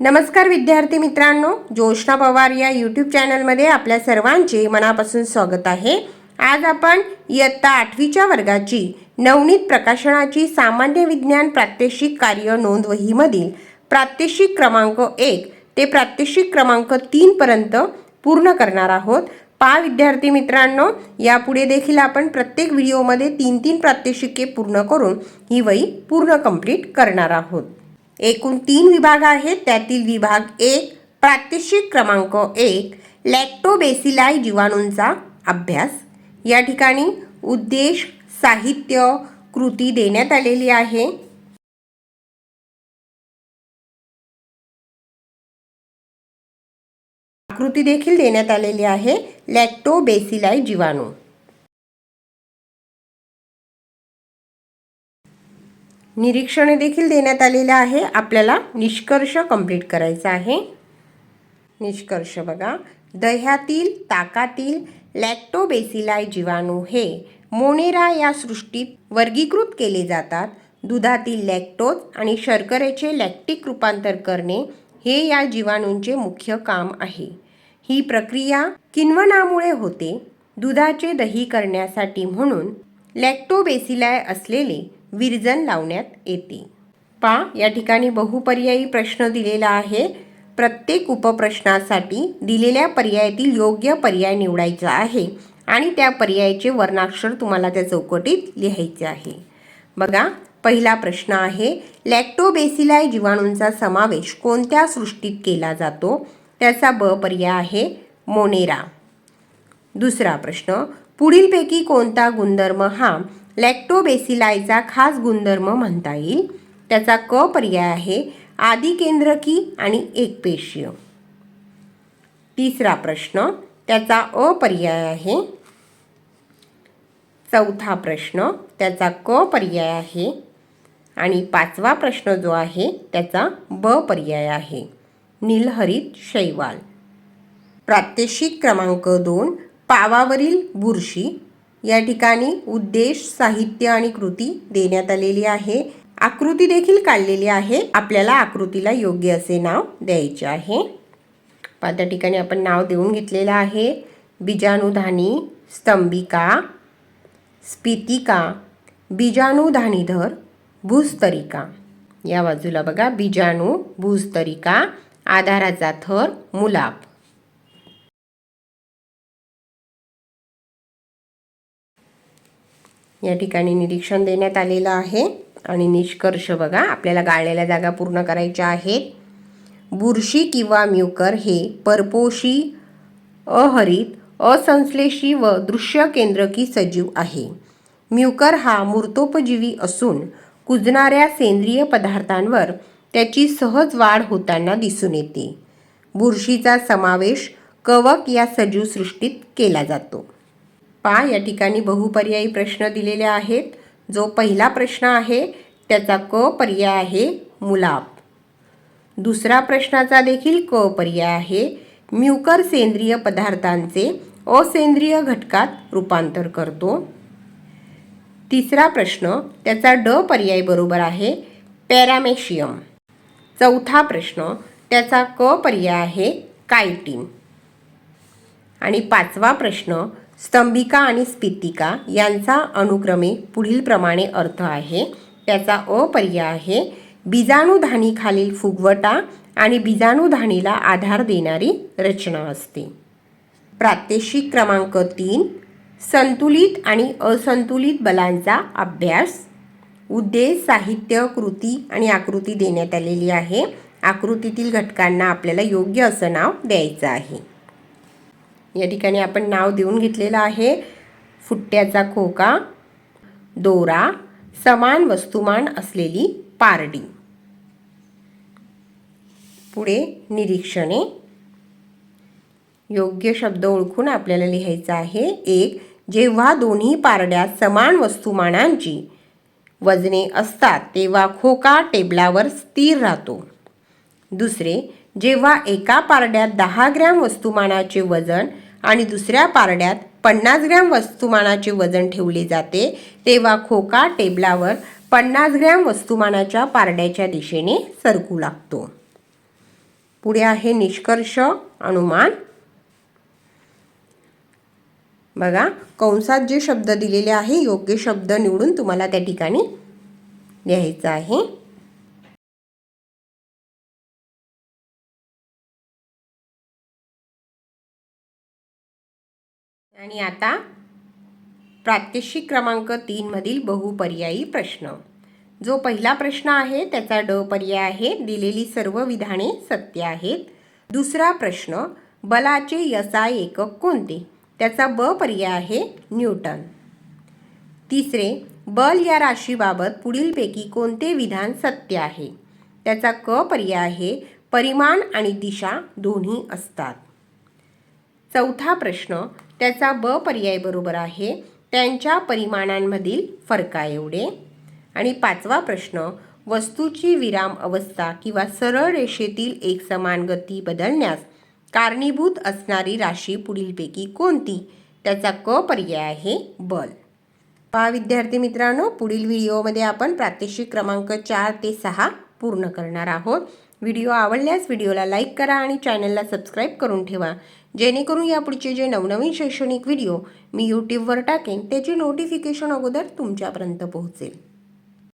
नमस्कार विद्यार्थी मित्रांनो जोशना पवार या यूट्यूब चॅनलमध्ये आपल्या सर्वांचे मनापासून स्वागत आहे. आज आपण इयत्ता आठवीच्या वर्गाची नवनीत प्रकाशनाची सामान्य विज्ञान प्रात्यक्षिक कार्य नोंदवहीमधील प्रात्यक्षिक क्रमांक एक ते प्रात्यक्षिक क्रमांक तीनपर्यंत पूर्ण करणार आहोत. पहा विद्यार्थी मित्रांनो यापुढे देखील आपण प्रत्येक व्हिडिओमध्ये तीन तीन प्रात्यक्षिके पूर्ण करून ही वही पूर्ण कंप्लीट करणार आहोत. एकूण तीन विभाग आहेत. त्यातील विभाग एक प्रात्यक्षिक क्रमांक एक लॅक्टोबेसिलाय जीवाणूंचा अभ्यास. या ठिकाणी उद्देश साहित्य कृती देण्यात आलेली आहे. आकृती देखील देण्यात आलेली आहे. लॅक्टोबेसिलाई जीवाणू. निरीक्षणे देखील देण्यात आलेले आहे. आपल्याला निष्कर्ष कंप्लीट करायचा आहे. निष्कर्ष बघा. दह्यातील ताकातील लॅक्टोबेसिलाय जीवाणू हे मोनेरा या सृष्टीत वर्गीकृत केले जातात. दुधातील लॅक्टोज आणि शर्करेचे लॅक्टिक रूपांतर करणे हे या जीवाणूंचे मुख्य काम आहे. ही प्रक्रिया किण्वनामुळे होते. दुधाचे दही करण्यासाठी म्हणून लॅक्टोबेसिलाय असलेले विरजन लावण्यात येते. पा या ठिकाणी बहुपर्यायी प्रश्न दिलेला आहे. प्रत्येक उपप्रश्नासाठी दिलेल्या पर्यायातील योग्य पर्याय निवडायचा आहे आणि त्या पर्यायाचे वर्णाक्षर तुम्हाला त्या चौकटीत लिहायचे आहे. बघा पहिला प्रश्न आहे लॅक्टोबेसिलाय जीवाणूंचा समावेश कोणत्या सृष्टीत केला जातो? त्याचा ब पर्याय आहे मोनेरा. दुसरा प्रश्न पुढीलपैकी कोणता गुणधर्म हा लॅक्टोबेसिलायचा खास गुणधर्म म्हणता येईल. त्याचा क पर्याय आहे आदिकेंद्रकी आणि एकपेशीय. तिसरा प्रश्न त्याचा अ पर्याय आहे. चौथा प्रश्न त्याचा क पर्याय आहे. आणि पाचवा प्रश्न जो आहे त्याचा ब पर्याय आहे. निलहरित शैवाल. प्रात्यक्षिक क्रमांक दोन पावावरील बुरशी या ठिकाणी उद्देश साहित्य आणि कृती देण्यात आलेली आहे. आकृती देखील काढलेली आहे. आपल्याला आकृतीला योग्य असे नाव द्यायचे आहे. त्या ठिकाणी आपण नाव देऊन घेतलेलं आहे. बीजाणुधानी स्तंभिका स्पितिका बीजाणुधानीधर भूस्तरिका. या बाजूला बघा बीजाणू भूस्तरिका आधाराचा थर मुलाप. या ठिकाणी निरीक्षण देण्यात आलेलं आहे. आणि निष्कर्ष बघा आपल्याला गाळलेल्या जागा पूर्ण करायच्या आहेत. बुरशी किंवा म्युकर हे परपोशी अहरित असंश्लेषी व दृश्य केंद्रकी सजीव आहे. म्युकर हा मूर्तोपजीवी असून कुजणाऱ्या सेंद्रिय पदार्थांवर त्याची सहज वाढ होताना दिसून येते. बुरशीचा समावेश कवक या सजीव सृष्टीत केला जातो. पा या ठिकाणी बहुपर्यायी प्रश्न दिलेले आहेत. जो पहिला प्रश्न आहे त्याचा क पर्याय आहे मुलाब दुसरा प्रश्नाचा देखील क पर्याय आहे. म्युकर सेंद्रिय पदार्थांचे असेंद्रिय घटकात रूपांतर करतो. तिसरा प्रश्न त्याचा ड पर्याय बरोबर आहे पॅरामेशियम. चौथा प्रश्न त्याचा क पर्याय आहे कायटीन. आणि पाचवा प्रश्न स्तंभिका आणि स्पितिका यांचा अनुक्रमे पुढीलप्रमाणे अर्थ आहे. त्याचा अ पर्याय आहे. बीजाणुधानीखालील फुगवटा आणि बीजाणुधानीला आधार देणारी रचना असते. प्रात्यक्षिक क्रमांक तीन संतुलित आणि असंतुलित बलांचा अभ्यास. उद्देश साहित्य कृती आणि आकृती देण्यात आलेली आहे. आकृतीतील घटकांना आपल्याला योग्य असं नाव द्यायचं आहे. या ठिकाणी आपण नाव देऊन घेतलेलं आहे. फुट्ट्याचा खोका दोरा समान वस्तुमान असलेली पारडी. पुढे निरीक्षणे. योग्य शब्द ओळखून आपल्याला लिहायचं आहे. एक जेव्हा दोन्ही पारड्या समान वस्तुमानांची वजने असतात तेव्हा खोका टेबलावर स्थिर राहतो. दुसरे जेव्हा एका पारड्यात दहा ग्रॅम वस्तुमानाचे वजन आणि दुसऱ्या पारड्यात पन्नास ग्रॅम वस्तुमानाचे वजन ठेवले जाते तेव्हा खोका टेबलावर पन्नास ग्रॅम वस्तुमानाच्या पारड्याच्या दिशेने सरकू लागतो. पुढे आहे निष्कर्ष अनुमान. बघा कंसात जे शब्द दिलेले आहे योग्य शब्द निवडून तुम्हाला त्या ठिकाणी लिहायचं आहे. आणि आता प्रात्यक्षिक क्रमांक तीनमधील बहुपर्यायी प्रश्न. जो पहिला प्रश्न आहे त्याचा ड पर्याय आहे दिलेली सर्व विधाने सत्य आहेत. दुसरा प्रश्न बलाचे यसा एकक कोणते? त्याचा ब पर्याय आहे न्यूटन. तिसरे बल या राशीबाबत पुढीलपैकी कोणते विधान सत्य आहे? त्याचा क पर्याय आहे परिमाण आणि दिशा दोन्ही असतात. चौथा प्रश्न त्याचा ब पर्याय बरोबर आहे. त्यांच्या परिमाणांमधील फरका एवढे. आणि पाचवा प्रश्न वस्तूची विराम अवस्था किंवा सरळ रेषेतील एक समान गती बदलण्यास कारणीभूत असणारी राशी पुढीलपैकी कोणती? त्याचा क पर्याय आहे बल. पहा विद्यार्थी मित्रांनो पुढील व्हिडिओमध्ये आपण प्रात्यक्षिक क्रमांक चार ते सहा पूर्ण करणार आहोत. व्हिडिओ आवडल्यास व्हिडिओला लाईक करा आणि चॅनलला सबस्क्राईब करून ठेवा. जेणेकरून यापुढचे जे नवनवीन शैक्षणिक व्हिडिओ मी यूट्यूबवर टाकेन त्याची नोटिफिकेशन अगोदर तुमच्यापर्यंत पोहोचेल.